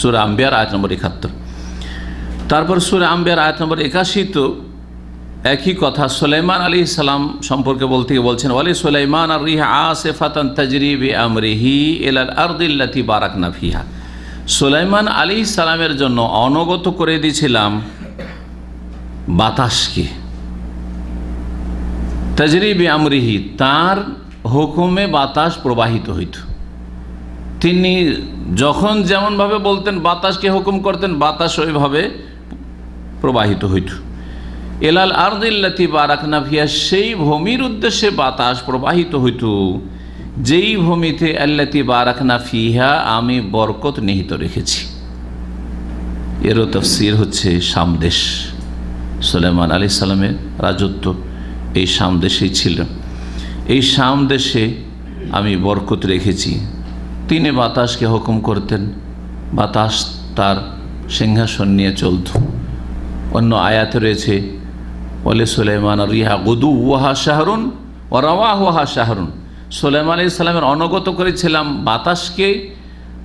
সুরা আম্বিয়ার আয়াত নম্বর একাত্তর। তারপর সুরা আম্বিয়ার আয়াত নম্বর একাশি তো একই কথা, সুলাইমান আলী সালাম সম্পর্কে বলতে বলছেন, ওয়ালি সুলাইমান আর রিহা আসেফাতান তাজরিবি আমরিহি এলাল আরদিল্লাতি বারাক নাফিহা সুলাইমান আলী সালামের জন্য অনগত করে দিয়েছিলাম বাতাসকে। তাজরিবি আমরিহি, তার হুকুমে বাতাস প্রবাহিত হইত। তিনি যখন যেমনভাবে বলতেন, বাতাসকে হুকুম করতেন, বাতাস ওইভাবে প্রবাহিত হইত। এলাল আর্দিল্লাতি বারাকনা ভিয়া সেই ভূমির উদ্দেশ্যে বাতাস প্রবাহিত হইত। যেই ভূমিতে আল্লাতি বারাকনা ফিহা, আমি বরকত নিহিত রেখেছি। এরও তফসির হচ্ছে সামদেশ সুলেমান আলি সালামের রাজত্ব এই সামদেশেই ছিল। এই সামদেশে আমি বরকত রেখেছি। তিনি বাতাসকে হুকুম করতেন, বাতাস তার সিংহাসন নিয়ে চলত। অন্য আয়াতে রয়েছে, বলে সুলাইমান, রিহা গদু ওয়াহা শাহরুন ও রওয়া ওয়াহা শাহরুন। সুলাইমান আলি সাল্লামের অনগত করেছিলাম বাতাসকে।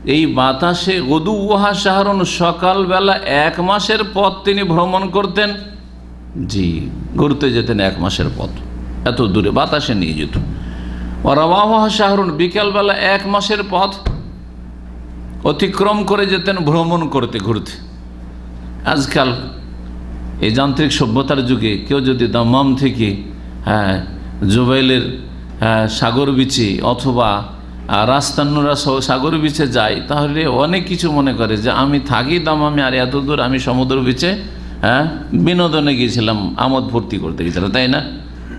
এই বাতাসে গদু ওয়াহা শাহরুন সকালবেলা এক মাসের পথ তিনি ভ্রমণ করতেন। জি, ঘুরতে যেতেন এক মাসের পথ। এত দূরে বাতাসে নিয়ে যেত। শাহরুন বিকালবেলা এক মাসের পথ অতিক্রম করে যেতেন ভ্রমণ করতে ঘুরতে। আজকাল এই যান্ত্রিক সভ্যতার যুগে কেউ যদি দমাম থেকে হ্যাঁ জুবাইলের হ্যাঁ, সাগর বিচে অথবা রাস্তান্নরা সাগর বিচে যায় তাহলে অনেক কিছু মনে করে যে আমি থাকি দামামে আর এত দূর আমি সমুদ্র বিচে হ্যাঁ বিনোদনে গিয়েছিলাম আমোদ ফুর্তি করতে গিয়েছিলাম তাই না?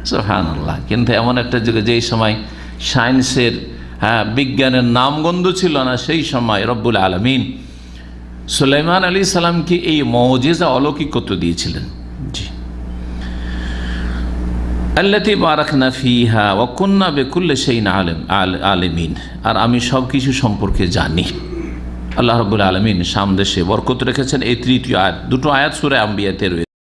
হ্যাঁ আল্লাহ কিন্তু এমন একটা যুগে যেই সময় সায়েন্সের হ্যাঁ বিজ্ঞানের নামগন্ধ ছিল না, সেই সময় রব্বুল আলমিন সুলাইমান আলী সালামকে এই মৌজেজা অলৌকিকত্ব দিয়েছিলেন। জি। আল্লাতি বারাকনা ফিহা ওয়াকুন্না বেকুল্লে সেই না আলেম, আল- আলেমিন। আর আমি সব কিছু সম্পর্কে জানি। আল্লাহ রবুল আলমিন সামদেশে বরকত রেখেছেন। এই তৃতীয় আয়াত, দুটো আয়াত সুরে আম্বিয়াতে রয়েছে